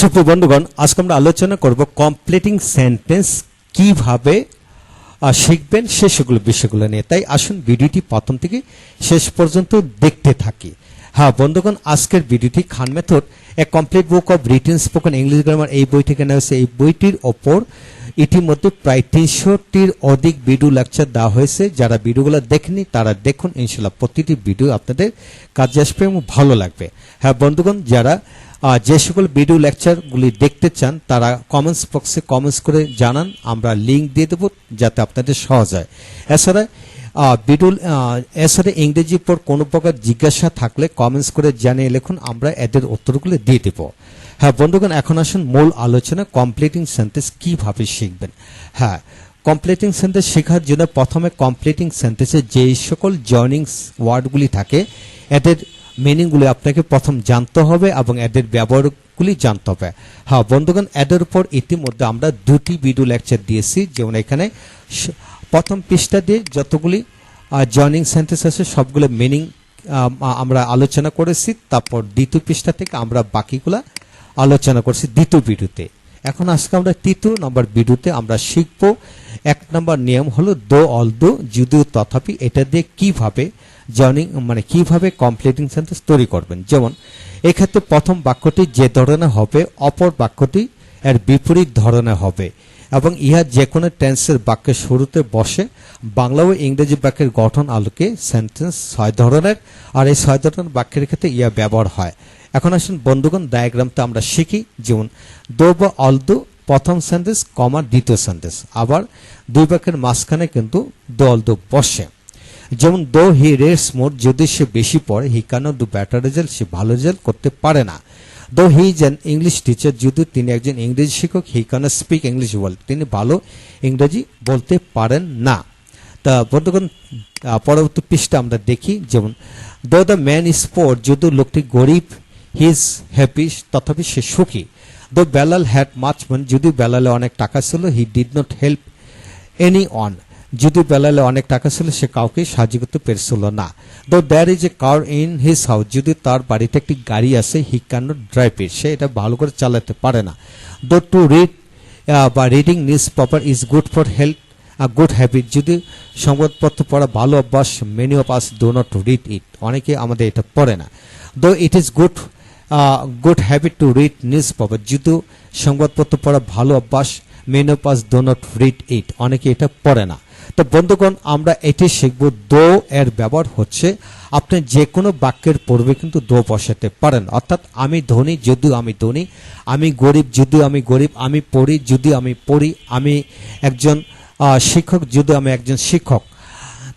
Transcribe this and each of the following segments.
ছোট্ট বন্ধুগণ, আজকে আমরা আলোচনা করব কমপ্লিটিং সেন্টেন্স কীভাবে শিখবেন সে সেগুলো বিষয়গুলো নিয়ে। তাই আসুন ভিডিওটি প্রথম থেকে শেষ পর্যন্ত দেখতে থাকি। হ্যাঁ বন্ধুগণ, আজকের ভিডিওটি Khan method a complete book of written spoken English grammar এই বইটি কেনা হয়েছে। এই বইটির ওপর ইতিমধ্যে প্রায় তিনশোটির অধিক ভিডিও লেকচার দেওয়া হয়েছে। যারা ভিডিওগুলো দেখেনি তারা দেখুন। ইনশাল্লাহ প্রতিটি ভিডিও আপনাদের কাজে আসবে এবং ভালো লাগবে। হ্যাঁ বন্ধুগণ, যারা যে সকল ভিডিও লেকচারগুলি দেখতে চান, তারা কমেন্টস বক্সে কমেন্টস করে জানান, আমরা লিংক দিয়ে দেবো যাতে আপনাদের সহজ হয়। এছাড়া ভিডিও এছাড়া ইংরেজির পর কোনো প্রকার জিজ্ঞাসা থাকলে কমেন্টস করে জানিয়ে লিখুন, আমরা এদের উত্তরগুলো দিয়ে দেবো। হ্যাঁ বন্ধুগণ, এখন আসুন মূল আলোচনা কমপ্লিটিং সেন্টেন্স কীভাবে শিখবেন। হ্যাঁ কমপ্লিটিং সেন্টেন্স শেখার জন্য প্রথমে কমপ্লিটিং সেন্টেন্সে যেই সকল জয়নিংস ওয়ার্ডগুলি থাকে, এদের মিনিংগুলি আপনাকে প্রথম জানতে হবে এবং এদের ব্যবহারগুলি জানতে হবে। হ্যাঁ বন্ধুগণ, এদের উপর ইতিমধ্যে আমরা দুটি ভিডিও লেকচার দিয়েছি। যেমন এখানে প্রথম পৃষ্ঠা দিয়ে যতগুলি জয়নিং সেন্টেন্স আছে, সবগুলো মিনিং আমরা আলোচনা করেছি। তারপর দ্বিতীয় পৃষ্ঠা থেকে আমরা বাকিগুলা আলোচনা করছি দ্বিতীয় ভিডিওতে এখন আজকে আমরা তৃতীয় নম্বর ভিডিওতে আমরা শিখব, এক নম্বর নিয়ম হলো দো অল দো যদিও তথাপি এটা দিয়ে কীভাবে জয়নিং মানে কীভাবে কমপ্লিটিং সেন্টেন্স তৈরি করবেন। যেমন, এক্ষেত্রে প্রথম বাক্যটি যে ধরনের হবে, অপর বাক্যটি এর বিপরীত ধরনের হবে। এবং ইহা যে কোনো টেন্সের বাক্যের শুরুতে বসে, বাংলা ও ইংরেজি বাক্যের গঠন আলোকে সেন্টেন্স ছয় ধরনের, আর এই ছয় ধরনের বাক্যের ক্ষেত্রে ইহা ব্যবহার হয়। এখন আসুন বন্ধুগণ ডায়াগ্রামটা আমরা শিখি। যেমন, দো বা অল দো, প্রথম সেন্টেন্স কমা দ্বিতীয় সেন্টেন্স আবার দুই বাক্যের মাঝখানে কিন্তু দো, অল দো বসে। যেমন, দো, হি রেটস মোর, যদি সে বেশি পড়ে, he cannot do better result সে ভালো রেজাল্ট করতে পারে না। Though he is an English teacher যদি তিনি একজন ইংরেজি শিক্ষক he can speak English world তিনি ভালো ইংরেজি বলতে পারেন না তা বন্ধুগণ পরবর্তী পৃষ্ঠা আমরা দেখি যেমন দো দ্য ম্যান ইজ পোর যদি লোকটি গরিব হি ইজ হ্যাপি তথাপি সে সুখী দো বেলাল হ্যাড মাচ মান যদি বেলালে অনেক টাকা ছিল he did not help anyone যদি বেলালে অনেক টাকা ছিল, সে কাউকে সাহায্য করতে পেরেছিল না। Though there is a car in his house যদি তার বাড়িতে একটি গাড়ি আছে he can not drive it সে এটা ভালো করে চালাতে পারে না। দো টু রিড বা reading news paper is good for health good habit যদি সংবাদপত্র পড়া ভালো অভ্যাস many of us do not read it অনেকে আমাদের এটা পড়ে না। Though it is good good habit to read news paper যদি সংবাদপত্র পড়া ভালো অভ্যাস many of us do not read it অনেকে এটা পড়ে না। তো বন্ধুগণ, আমরা এটি শিখব। দো এর ব্যবহার হচ্ছে, আপনি যে কোনো বাক্যের পূর্বে কিন্তু দো বসাতে পারেন। অর্থাৎ, আমি ধনী, যদিও আমি ধনী, আমি গরিব, যদিও আমি গরিব, আমি পড়ি, যদিও আমি পড়ি, আমি একজন শিক্ষক, যদিও আমি একজন শিক্ষক।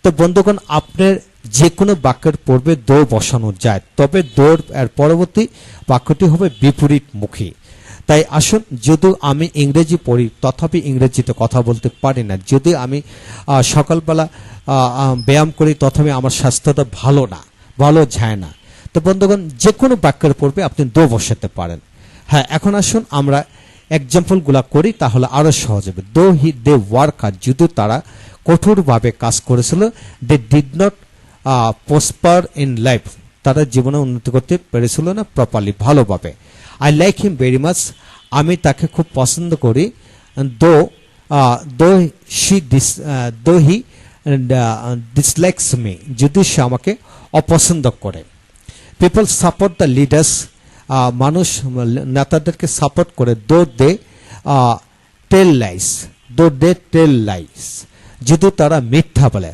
তো বন্ধুগণ, আপনার যে কোনো বাক্যের পূর্বে দো বসানো যায়। তবে দৌড় এর পরবর্তী বাক্যটি হবে বিপরীতমুখী। তাই আসুন যদিও আমি ইংরেজি পড়ি, তথাপি ইংরেজিতে কথা বলতে পারি না। যদি আমি সকালবেলা ব্যায়াম করি, তথাপি আমার স্বাস্থ্যটা ভালো না, ভালো যায় না। তো বন্ধুগণ যে কোনো বাক্যের পূর্বে আপনি দো বসাতে পারেন। হ্যাঁ এখন আসুন, আমরা এক্সাম্পলগুলা করি, তাহলে আরও সহজ হবে। দো হি, দে ওয়ার্ক আর যদিও তারা কঠোরভাবে কাজ করেছিল, they did not prosper in life, তারা জীবনে উন্নতি করতে পেরেছিল না প্রপারলি ভালোভাবে। I like him very much আমি তাকে খুব পছন্দ করি। দো দো শি ডিস দো হি ডিসলাইকস মি যদি সে আমাকে অপছন্দ করে। পিপল সাপোর্ট দ্য লিডার্স মানুষ, নেতাদেরকে সাপোর্ট করে। দো দে টেল লাইস দো দে টেল লাইস যদি তারা মিথ্যা বলে।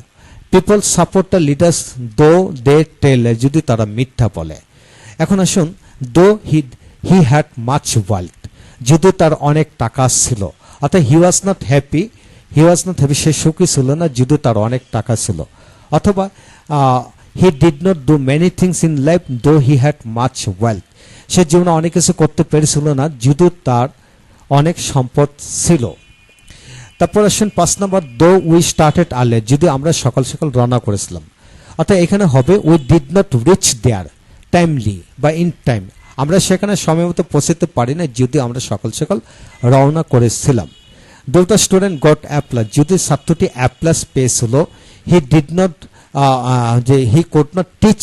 পিপল সাপোর্ট দ্য লিডার্স দো দে টেল যদি তারা মিথ্যা বলে। এখন আসুন though he he had much wealth যদি তার অনেক টাকা ছিল। অর্থাৎ he was not happy he was not happy সে সুখী ছিল না যদি তার অনেক টাকা ছিল। অথবা he did not do many things in life though he had much wealth সে জীবনে অনেক কিছু করতে পেরেছিল না যদি তার অনেক সম্পদ ছিল। তারপর আসেন পাঁচ নম্বর দো উই স্টার্টেড আলে যদি আমরা সকাল সকাল রওনা করেছিলাম। অর্থাৎ এখানে হবে we did not reach there timely বা ইন টাইম আমরা সেখানে সময় মতো পৌঁছতে পারি না যদি আমরা সকাল সকাল রওনা করেছিলাম। দো স্টুডেন্ট গট অ্যাপ্লাস যদি ছাত্রটি অ্যাপ্লাস পেয়েছিল হি ডিড নট যে he could not teach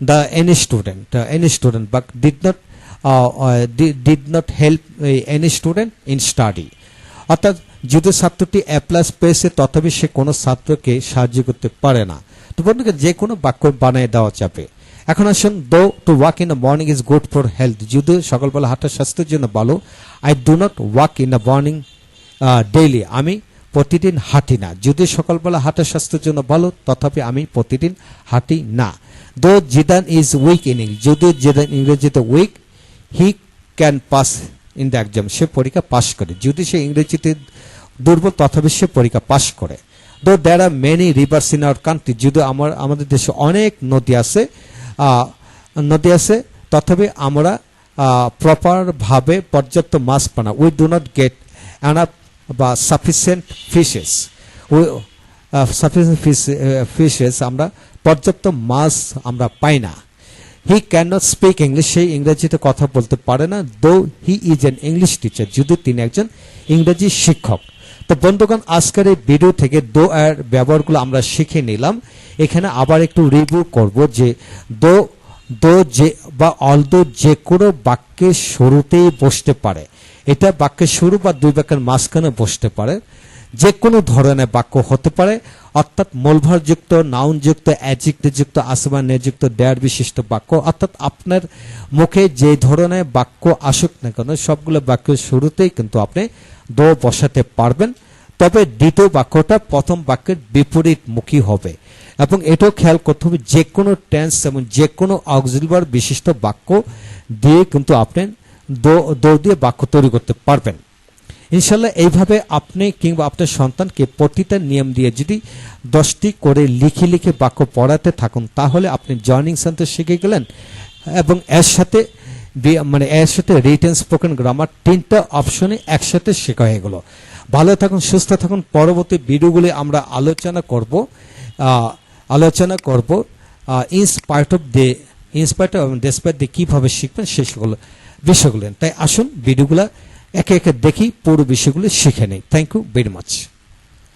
the any student any student, but did not did not help any student in study অর্থাৎ যদি ছাত্রটি এ প্লাস পেয়েছে, তথাপি সে কোনো ছাত্রকে সাহায্য করতে পারে না। তো বন্ধুকে যে কোনো বাক্য বানিয়ে দেওয়া যাবে। এখন আসুন though to walk in the morning is good for health যদিও সকালবেলা হাঁটা স্বাস্থ্যের জন্য ভালো I do not walk in the morning daily আমি প্রতিদিন হাঁটি না। যদি সকালবেলা হাঁটা স্বাস্থ্যের জন্য ভালো, তথাপি আমি প্রতিদিন হাঁটি না। Though Zidan is weak in যদিও জিদান ইংরেজিতে weak he can pass in the exam সে পরীক্ষা পাস করে। যদি সে ইংরেজিতে দুর্বল, তথাপি সে পরীক্ষা পাস করে। Though there are many rivers in our country যদি আমার, আমাদের দেশে অনেক নদী আছে নদী আছে। তথাপি আমরা প্রপারভাবে পর্যাপ্ত মাছ পানা we do not get enough বা sufficient fishes we sufficient fish fishes আমরা পর্যাপ্ত মাছ আমরা পাই না। He can not speak English সেই ইংরেজিতে কথা বলতে পারে না though he is an English teacher যদি তিনি একজন ইংরেজি শিক্ষক। তো বন্ধুগণ, আজকের এই ভিডিও থেকে দো এর ব্যবহারগুলো আমরা শিখে নিলাম। এখানে আবার একটু রিভিউ করব যে দো দো যে, বা অলদো যে কোনো বাক্যের শুরুতেই বসতে পারে। এটা বাক্যের শুরু বা দুই বাক্যের মাঝখানে বসতে পারে। যে কোনো ধরনের বাক্য হতে পারে, অর্থাৎ মূলভারযুক্ত নাউনযুক্ত অ্যাডজেক্টিভযুক্ত আসমানযুক্ত ডেয়ার বিশিষ্ট বাক্য, অর্থাৎ আপনার মুখে যে ধরনের বাক্য আসুক না কেন, সবগুলো বাক্যের শুরুতেই কিন্তু আপনি দো বসাতে পারবেন। তবে দ্বিতীয় বাক্যটা প্রথম বাক্যের বিপরীতমুখী হবে। এবং এটাও খেয়াল করতে হবে যে কোনো টেন্স এবং যে কোনো অক্সিলবার বিশিষ্ট বাক্য দিয়ে কিন্তু আপনি দৌড় দিয়ে বাক্য তৈরি করতে পারবেন। ইনশাল্লাহ এইভাবে আপনি কিংবা আপনার সন্তানকে প্রতিটা নিয়ম দিয়ে যদি দশটি করে লিখে লিখে বাক্য পড়াতে থাকুন, তাহলে আপনি জয়নিং সেন্টার শিখে গেলেন এবং এর সাথে মানে এর সাথে রিটেন স্পোকেন গ্রামার তিনটা অপশনে একসাথে শেখা হয়ে গেল। ভালো থাকুন, সুস্থ থাকুন। পরবর্তী ভিডিওগুলি আমরা আলোচনা করব আলোচনা করব in spite of the in spite of despite দিয়ে কীভাবে শিখবেন সে সকল বিষয়গুলো। তাই আসুন, ভিডিওগুলো একে একে দেখি, পুরো বিষয়গুলো শিখে নেই। Thank you very much